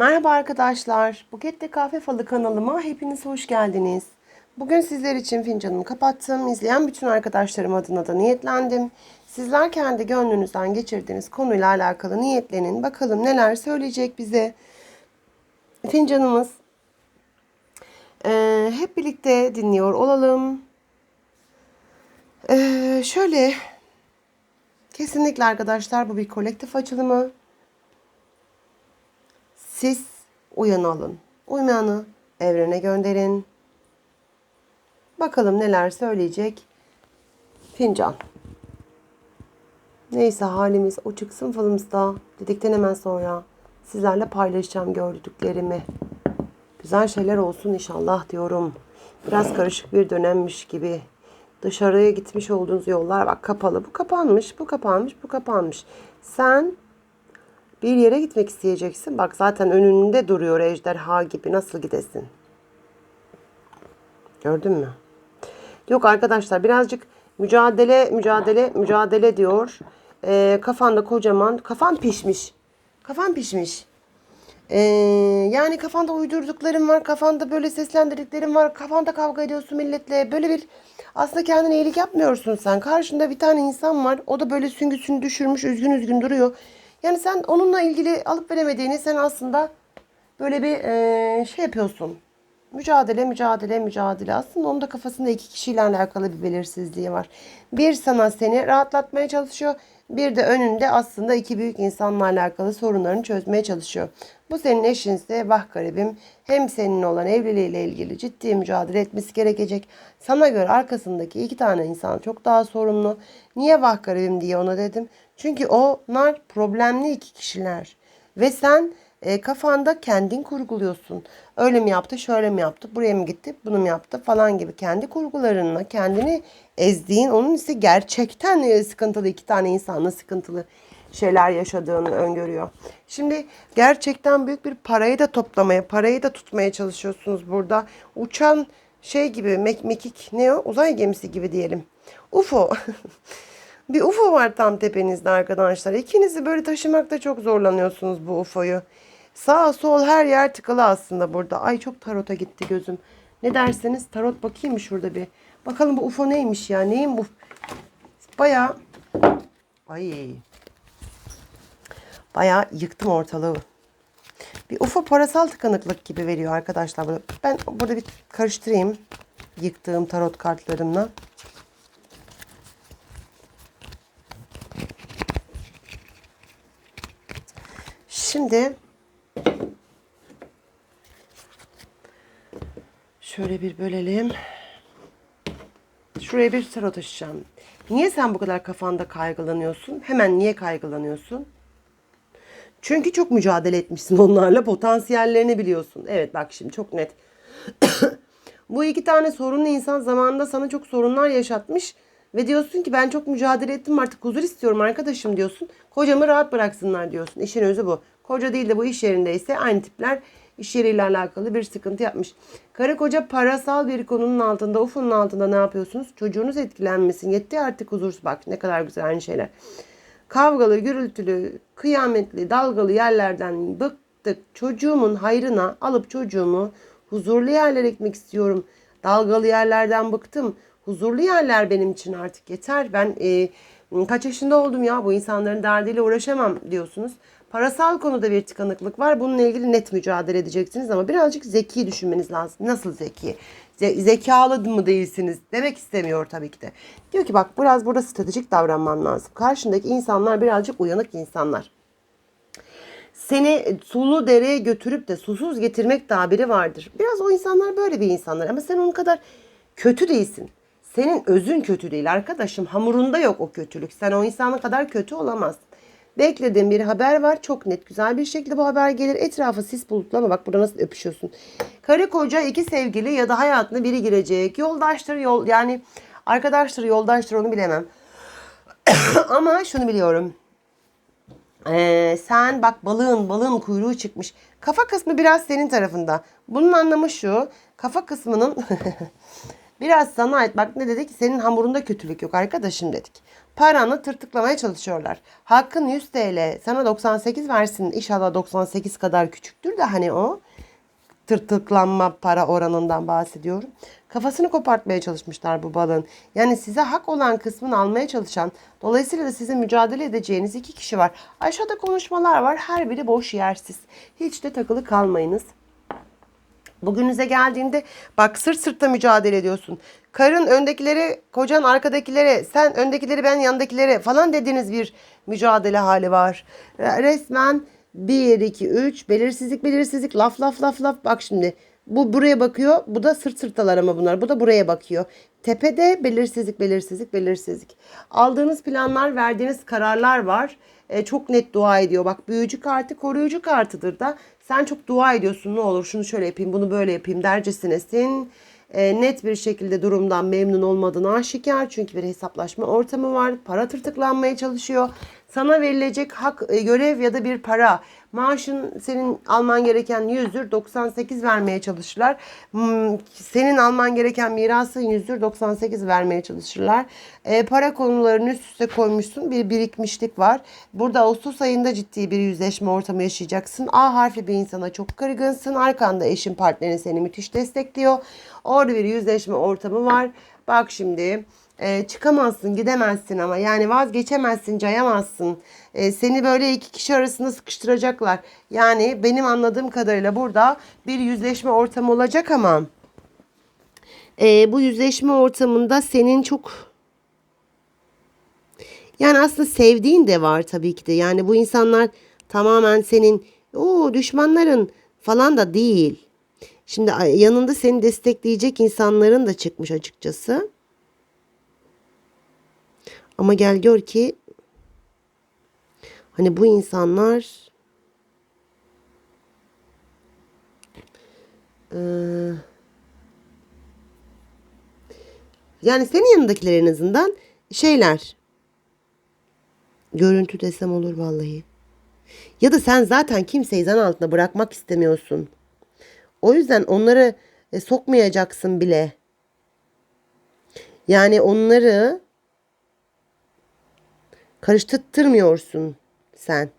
Merhaba arkadaşlar. Buket'te Kahve Falı kanalıma hepiniz hoş geldiniz. Bugün sizler için fincanımı kapattım. İzleyen bütün arkadaşlarım adına da niyetlendim. Sizler kendi gönlünüzden geçirdiğiniz konuyla alakalı niyetlenin. Bakalım neler söyleyecek bize. Fincanımız. Ee, hep birlikte dinliyor olalım. Ee, şöyle. Kesinlikle arkadaşlar bu bir kolektif açılımı. Siz uyanı alın. Uymayanı evrene gönderin. Bakalım neler söyleyecek fincan. Neyse halimiz o çıksın falımızda dedikten hemen sonra sizlerle paylaşacağım gördüklerimi. Güzel şeyler olsun inşallah diyorum. Biraz karışık bir dönemmiş gibi. Dışarıya gitmiş olduğunuz yollar bak kapalı. Bu kapanmış, bu kapanmış, bu kapanmış. Sen bir yere gitmek isteyeceksin. Bak zaten önünde duruyor ejderha gibi. Nasıl gidesin? Gördün mü? Yok arkadaşlar birazcık mücadele, mücadele, mücadele diyor. Ee, kafanda kocaman, kafan pişmiş. Kafan pişmiş. Ee, yani kafanda uydurdukların var, kafanda böyle seslendirdiklerin var, kafanda kavga ediyorsun milletle. Böyle bir aslında kendine iyilik yapmıyorsun sen. Karşında bir tane insan var, o da böyle süngüsünü düşürmüş, üzgün üzgün duruyor. Yani sen onunla ilgili alıp veremediğini sen aslında böyle bir e, şey yapıyorsun. Mücadele, mücadele, mücadele. Aslında onun da kafasında iki kişiyle alakalı bir belirsizliği var. Bir sana seni rahatlatmaya çalışıyor. Bir de önünde aslında iki büyük insanla alakalı sorunlarını çözmeye çalışıyor. Bu senin eşinse vah garibim hem senin olan evliliğiyle ilgili ciddi mücadele etmesi gerekecek. Sana göre arkasındaki iki tane insan çok daha sorumlu. Niye vah garibim diye ona dedim. Çünkü onlar problemli iki kişiler. Ve sen e, kafanda kendin kurguluyorsun. Öyle mi yaptı, şöyle mi yaptı, buraya mı gitti, bunu mu yaptı falan gibi kendi kurgularınla kendini ezdiğin, onun ise gerçekten e, sıkıntılı iki tane insanla sıkıntılı şeyler yaşadığını öngörüyor. Şimdi gerçekten büyük bir parayı da toplamaya, parayı da tutmaya çalışıyorsunuz burada. Uçan şey gibi, mek mekik ne o? Uzay gemisi gibi diyelim. UFO. bir UFO var tam tepenizde arkadaşlar. İkinizi böyle taşımakta çok zorlanıyorsunuz bu UFO'yu. Sağ sol her yer tıkalı aslında burada. Ay çok tarota gitti gözüm. Ne derseniz tarot bakayım mı şurada bir. Bakalım bu UFO neymiş ya? Neyin bu? Baya ay baya yıktım ortalığı. Bir UFO parasal tıkanıklık gibi veriyor arkadaşlar. Ben burada bir karıştırayım. Yıktığım tarot kartlarımla. Şimdi şöyle bir bölelim. Şuraya bir tarot açacağım. Niye sen bu kadar kafanda kaygılanıyorsun? Hemen niye kaygılanıyorsun? Çünkü çok mücadele etmişsin onlarla. Potansiyellerini biliyorsun. Evet bak şimdi çok net. bu iki tane sorunlu insan zamanında sana çok sorunlar yaşatmış. Ve diyorsun ki ben çok mücadele ettim artık huzur istiyorum arkadaşım diyorsun. Kocamı rahat bıraksınlar diyorsun. İşin özü bu. Koca değil de bu iş yerindeyse aynı tipler iş yeriyle alakalı bir sıkıntı yapmış. Karı koca parasal bir konunun altında, ufunun altında ne yapıyorsunuz? Çocuğunuz etkilenmesin. Yetti artık huzursuz. Bak ne kadar güzel aynı şeyler. Kavgalı, gürültülü, kıyametli, dalgalı yerlerden bıktık. Çocuğumun hayrına alıp çocuğumu huzurlu yerlere gitmek istiyorum. Dalgalı yerlerden bıktım. Huzurlu yerler benim için artık yeter. Ben e, kaç yaşında oldum ya bu insanların derdiyle uğraşamam diyorsunuz. Parasal konuda bir tıkanıklık var. Bununla ilgili net mücadele edeceksiniz ama birazcık zeki düşünmeniz lazım. Nasıl zeki? Ze- zekalı mı değilsiniz demek istemiyor tabii ki de. Diyor ki bak biraz burada stratejik davranman lazım. Karşındaki insanlar birazcık uyanık insanlar. Seni sulu dereye götürüp de susuz getirmek tabiri vardır. Biraz o insanlar böyle bir insanlar ama sen onun kadar kötü değilsin. Senin özün kötü değil arkadaşım. Hamurunda yok o kötülük. Sen o insanın kadar kötü olamazsın. Beklediğim bir haber var. Çok net güzel bir şekilde bu haber gelir. Etrafı sis bulutlama. Bak burada nasıl öpüşüyorsun. Karı koca iki sevgili ya da hayatına biri girecek. Yoldaştır yol yani arkadaştır yoldaştır onu bilemem. Ama şunu biliyorum. Ee, sen bak balığın balığın kuyruğu çıkmış. Kafa kısmı biraz senin tarafında. Bunun anlamı şu. Kafa kısmının biraz sana ait. Bak ne dedik? Senin hamurunda kötülük yok arkadaşım dedik. paranı tırtıklamaya çalışıyorlar. Hakkın 100 TL sana 98 versin. İnşallah 98 kadar küçüktür de hani o tırtıklanma para oranından bahsediyorum. Kafasını kopartmaya çalışmışlar bu balığın. Yani size hak olan kısmını almaya çalışan, dolayısıyla da sizin mücadele edeceğiniz iki kişi var. Aşağıda konuşmalar var. Her biri boş yersiz. Hiç de takılı kalmayınız. Bugünüze geldiğinde bak sırt sırta mücadele ediyorsun. Karın öndekilere, kocan arkadakilere, sen öndekileri ben yandakilere falan dediğiniz bir mücadele hali var. Resmen 1, 2, 3 belirsizlik belirsizlik laf laf laf laf bak şimdi. Bu buraya bakıyor. Bu da sırt sırtalar ama bunlar. Bu da buraya bakıyor. Tepede belirsizlik belirsizlik belirsizlik. Aldığınız planlar verdiğiniz kararlar var. E, çok net dua ediyor. Bak büyücü kartı koruyucu kartıdır da. Sen çok dua ediyorsun ne olur şunu şöyle yapayım bunu böyle yapayım dercesindesin. E, net bir şekilde durumdan memnun olmadığın aşikar. Çünkü bir hesaplaşma ortamı var. Para tırtıklanmaya çalışıyor. Sana verilecek hak, e, görev ya da bir para. Maaşın senin alman gereken 100'dür 98 vermeye çalışırlar. Hmm, Senin alman gereken mirasın 100'dür 98 vermeye çalışırlar. E, para konularını üst üste koymuşsun. Bir birikmişlik var. Burada Ağustos ayında ciddi bir yüzleşme ortamı yaşayacaksın. A harfli bir insana çok kırgınsın. Arkanda eşin partnerin seni müthiş destekliyor. Orada bir yüzleşme ortamı var. Bak şimdi e, çıkamazsın, gidemezsin ama yani vazgeçemezsin, cayamazsın. E, seni böyle iki kişi arasında sıkıştıracaklar. Yani benim anladığım kadarıyla burada bir yüzleşme ortamı olacak ama e, bu yüzleşme ortamında senin çok yani aslında sevdiğin de var tabii ki de. Yani bu insanlar tamamen senin o düşmanların falan da değil. Şimdi yanında seni destekleyecek insanların da çıkmış açıkçası. Ama gel gör ki hani bu insanlar eee, yani senin yanındakiler en azından şeyler görüntü desem olur vallahi. Ya da sen zaten kimseyi zan altında bırakmak istemiyorsun. O yüzden onları e, sokmayacaksın bile. Yani onları karıştırtmıyorsun sen.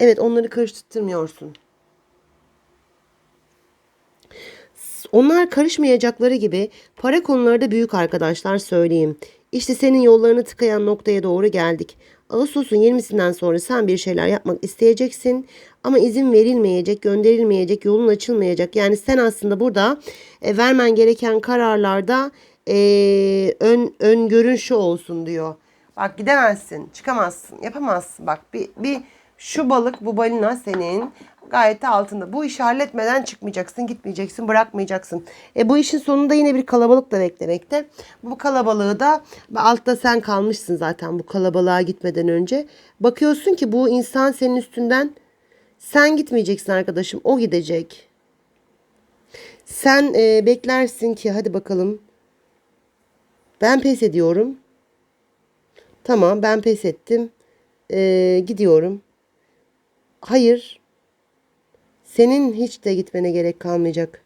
Evet onları karıştırmıyorsun. Onlar karışmayacakları gibi para konuları da büyük arkadaşlar söyleyeyim. İşte senin yollarını tıkayan noktaya doğru geldik. Ağustos'un 20'sinden sonra sen bir şeyler yapmak isteyeceksin ama izin verilmeyecek, gönderilmeyecek, yolun açılmayacak. Yani sen aslında burada e, vermen gereken kararlarda e, ön öngörün şu olsun diyor. Bak gidemezsin, çıkamazsın, yapamazsın. Bak bir, bir şu balık, bu balina senin gayet altında. Bu işi halletmeden çıkmayacaksın, gitmeyeceksin, bırakmayacaksın. E bu işin sonunda yine bir kalabalık da beklemekte. Bu kalabalığı da altta sen kalmışsın zaten bu kalabalığa gitmeden önce. Bakıyorsun ki bu insan senin üstünden sen gitmeyeceksin arkadaşım, o gidecek. Sen e, beklersin ki hadi bakalım. Ben pes ediyorum. Tamam ben pes ettim. E, gidiyorum. Hayır. Senin hiç de gitmene gerek kalmayacak.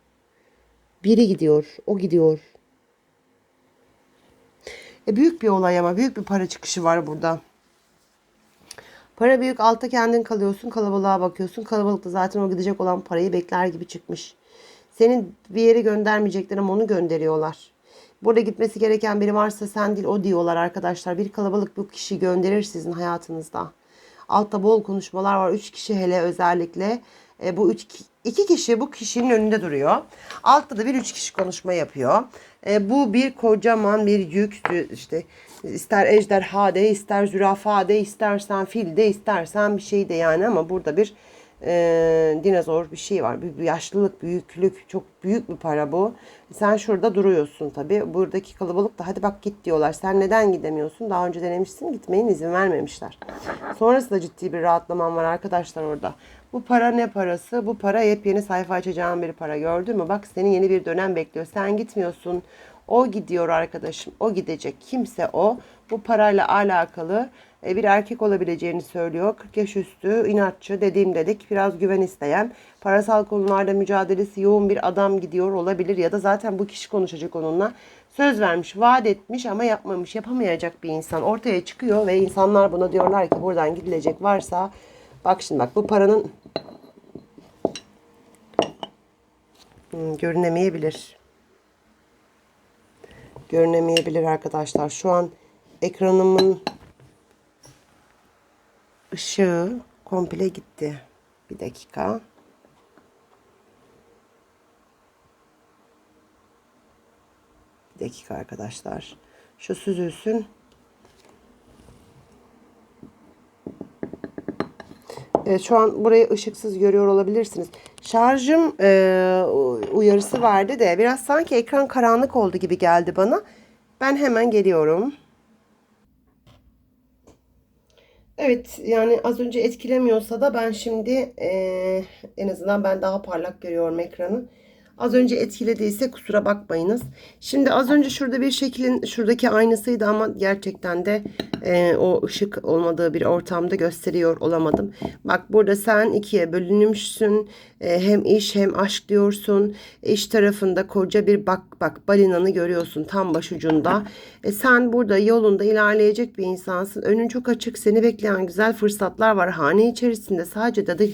Biri gidiyor. O gidiyor. E büyük bir olay ama büyük bir para çıkışı var burada. Para büyük altta kendin kalıyorsun kalabalığa bakıyorsun. Kalabalıkta zaten o gidecek olan parayı bekler gibi çıkmış. Senin bir yere göndermeyecekler ama onu gönderiyorlar. Burada gitmesi gereken biri varsa sen değil o diyorlar arkadaşlar. Bir kalabalık bu kişiyi gönderir sizin hayatınızda. Altta bol konuşmalar var. Üç kişi hele özellikle. E, bu üç, iki kişi bu kişinin önünde duruyor. Altta da bir üç kişi konuşma yapıyor. E, bu bir kocaman bir yük. işte ister ejderha de, ister zürafa de, istersen fil de, istersen bir şey de yani ama burada bir e, dinozor bir şey var. Bir, bir yaşlılık, büyüklük, çok büyük bir para bu. Sen şurada duruyorsun tabii. Buradaki kalabalık da hadi bak git diyorlar. Sen neden gidemiyorsun? Daha önce denemişsin gitmeyin izin vermemişler. Sonrasında ciddi bir rahatlaman var arkadaşlar orada. Bu para ne parası? Bu para yepyeni sayfa açacağın bir para. Gördün mü? Bak seni yeni bir dönem bekliyor. Sen gitmiyorsun. O gidiyor arkadaşım. O gidecek. Kimse o. Bu parayla alakalı e, bir erkek olabileceğini söylüyor. 40 yaş üstü, inatçı, dediğim dedik, biraz güven isteyen, parasal konularda mücadelesi yoğun bir adam gidiyor olabilir ya da zaten bu kişi konuşacak onunla. Söz vermiş, vaat etmiş ama yapmamış, yapamayacak bir insan ortaya çıkıyor ve insanlar buna diyorlar ki buradan gidilecek varsa bak şimdi bak bu paranın Hmm, görünemeyebilir. Görünemeyebilir arkadaşlar. Şu an ekranımın ışığı komple gitti. Bir dakika. Bir dakika arkadaşlar. Şu süzülsün. Evet, şu an burayı ışıksız görüyor olabilirsiniz. Şarjım e, uyarısı vardı de biraz sanki ekran karanlık oldu gibi geldi bana. Ben hemen geliyorum. Evet yani az önce etkilemiyorsa da ben şimdi eee, en azından ben daha parlak görüyorum ekranı. Az önce etkilediyse kusura bakmayınız. Şimdi az önce şurada bir şeklin şuradaki aynısıydı ama gerçekten de eee, o ışık olmadığı bir ortamda gösteriyor olamadım. Bak burada sen ikiye bölünmüşsün. Eee, hem iş hem aşk diyorsun. İş tarafında koca bir bak bak balinanı görüyorsun tam başucunda. E, sen burada yolunda ilerleyecek bir insansın. Önün çok açık. Seni bekleyen güzel fırsatlar var. Hane içerisinde sadece dedi,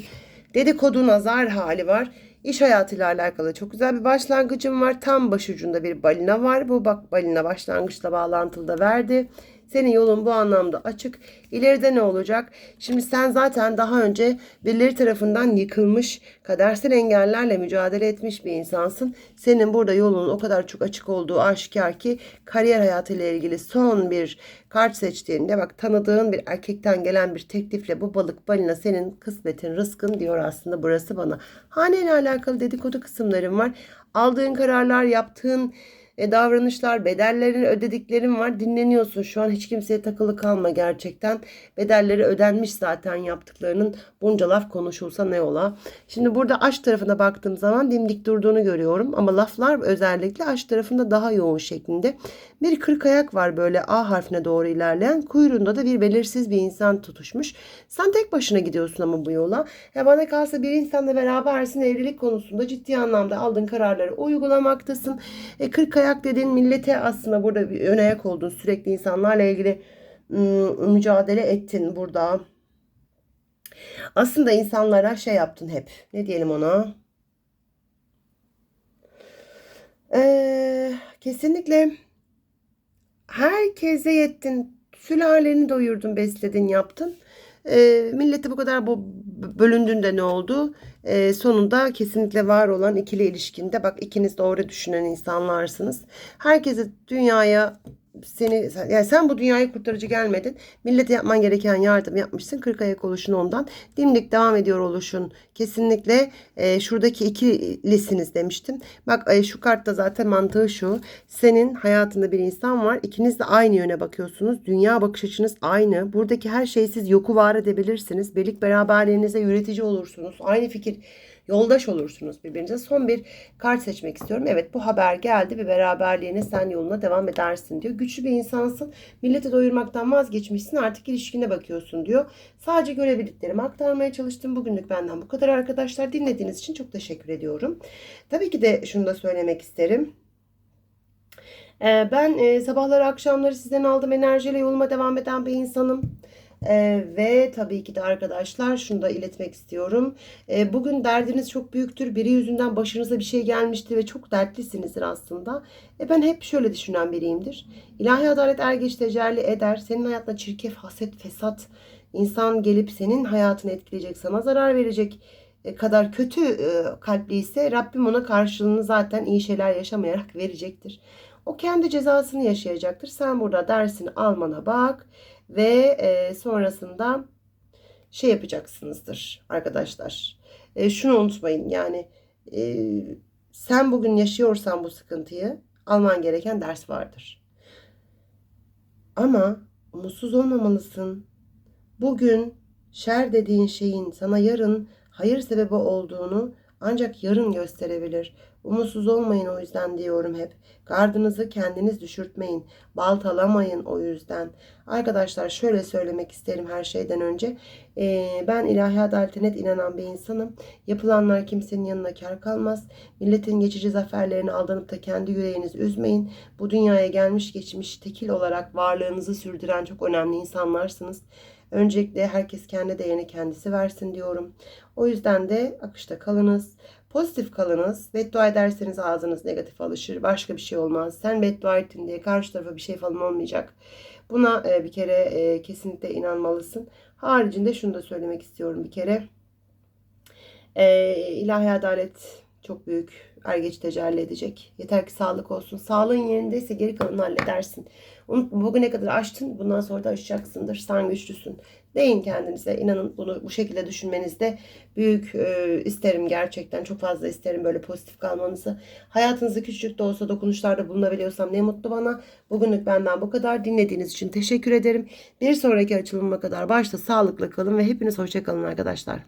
dedikodu nazar hali var. İş hayatıyla alakalı çok güzel bir başlangıcım var. Tam başucunda bir balina var. Bu bak balina başlangıçla bağlantılı da verdi. Senin yolun bu anlamda açık. İleride ne olacak? Şimdi sen zaten daha önce birileri tarafından yıkılmış, kadersel engellerle mücadele etmiş bir insansın. Senin burada yolun o kadar çok açık olduğu aşikar ki kariyer hayatıyla ilgili son bir kart seçtiğinde bak tanıdığın bir erkekten gelen bir teklifle bu balık balina senin kısmetin, rızkın diyor aslında burası bana. Haneyle alakalı dedikodu kısımlarım var. Aldığın kararlar, yaptığın e, davranışlar, bedellerini ödediklerin var. Dinleniyorsun. Şu an hiç kimseye takılı kalma gerçekten. Bedelleri ödenmiş zaten yaptıklarının. Bunca laf konuşulsa ne ola. Şimdi burada aşk tarafına baktığım zaman dimdik durduğunu görüyorum. Ama laflar özellikle aşk tarafında daha yoğun şeklinde. Bir kırk ayak var böyle A harfine doğru ilerleyen. Kuyruğunda da bir belirsiz bir insan tutuşmuş. Sen tek başına gidiyorsun ama bu yola. Ya bana kalsa bir insanla berabersin evlilik konusunda ciddi anlamda aldığın kararları uygulamaktasın. E, 40 ayak dediğin millete aslında burada bir ön ayak oldun. Sürekli insanlarla ilgili ım, mücadele ettin burada. Aslında insanlara şey yaptın hep. Ne diyelim ona? Ee, kesinlikle herkese yettin. Sülaleni doyurdun, besledin, yaptın. Ee, millete bu kadar bu bölündüğünde ne oldu? Ee, sonunda kesinlikle var olan ikili ilişkinde bak ikiniz doğru düşünen insanlarsınız. Herkese dünyaya seni yani sen bu dünyayı kurtarıcı gelmedin. Millete yapman gereken yardım yapmışsın. 40 ayak oluşun ondan. Dimdik devam ediyor oluşun. Kesinlikle e, şuradaki ikilisiniz demiştim. Bak e, şu kartta zaten mantığı şu. Senin hayatında bir insan var. İkiniz de aynı yöne bakıyorsunuz. Dünya bakış açınız aynı. Buradaki her şeyi siz yoku var edebilirsiniz. Birlik beraberliğinize üretici olursunuz. Aynı fikir yoldaş olursunuz birbirinize. Son bir kart seçmek istiyorum. Evet bu haber geldi bir beraberliğine sen yoluna devam edersin diyor. Güçlü bir insansın. Milleti doyurmaktan vazgeçmişsin. Artık ilişkine bakıyorsun diyor. Sadece görebildiklerimi aktarmaya çalıştım. Bugünlük benden bu kadar arkadaşlar. Dinlediğiniz için çok teşekkür ediyorum. Tabii ki de şunu da söylemek isterim. Ee, Ben e, sabahları akşamları sizden aldığım enerjiyle yoluma devam eden bir insanım. Ee, ve tabii ki de arkadaşlar şunu da iletmek istiyorum. Ee, bugün derdiniz çok büyüktür. Biri yüzünden başınıza bir şey gelmişti ve çok dertlisinizdir aslında. E, ben hep şöyle düşünen biriyimdir. İlahi adalet er geç tecelli eder. Senin hayatına çirkef, haset, fesat insan gelip senin hayatını etkileyecek, sana zarar verecek e, kadar kötü e, kalpliyse Rabbim ona karşılığını zaten iyi şeyler yaşamayarak verecektir. O kendi cezasını yaşayacaktır. Sen burada dersini almana bak ve e, sonrasında şey yapacaksınızdır arkadaşlar. E, şunu unutmayın yani e, sen bugün yaşıyorsan bu sıkıntıyı alman gereken ders vardır. Ama umutsuz olmamalısın. Bugün şer dediğin şeyin sana yarın hayır sebebi olduğunu ancak yarın gösterebilir. Umutsuz olmayın o yüzden diyorum hep. Gardınızı kendiniz düşürtmeyin. Baltalamayın o yüzden. Arkadaşlar şöyle söylemek isterim her şeyden önce. Ee, ben ilahi adalete net inanan bir insanım. Yapılanlar kimsenin yanına kar kalmaz. Milletin geçici zaferlerine aldanıp da kendi yüreğinizi üzmeyin. Bu dünyaya gelmiş geçmiş tekil olarak varlığınızı sürdüren çok önemli insanlarsınız. Öncelikle herkes kendi değerini kendisi versin diyorum. O yüzden de akışta kalınız. Pozitif kalınız. Beddua ederseniz ağzınız negatif alışır. Başka bir şey olmaz. Sen beddua ettin diye karşı tarafa bir şey falan olmayacak. Buna e, bir kere e, kesinlikle inanmalısın. Haricinde şunu da söylemek istiyorum bir kere. E, ilahi adalet çok büyük. Er geç tecelli edecek. Yeter ki sağlık olsun. Sağlığın yerindeyse geri kalanını halledersin. Bugüne kadar açtın. Bundan sonra da aşacaksındır. Sen güçlüsün. Deyin kendinize. inanın bunu bu şekilde düşünmenizde büyük e, isterim gerçekten. Çok fazla isterim böyle pozitif kalmanızı. Hayatınızda küçücük de olsa dokunuşlarda bulunabiliyorsam ne mutlu bana. Bugünlük benden bu kadar. Dinlediğiniz için teşekkür ederim. Bir sonraki açılıma kadar başta sağlıkla kalın ve hepiniz hoşça kalın arkadaşlar.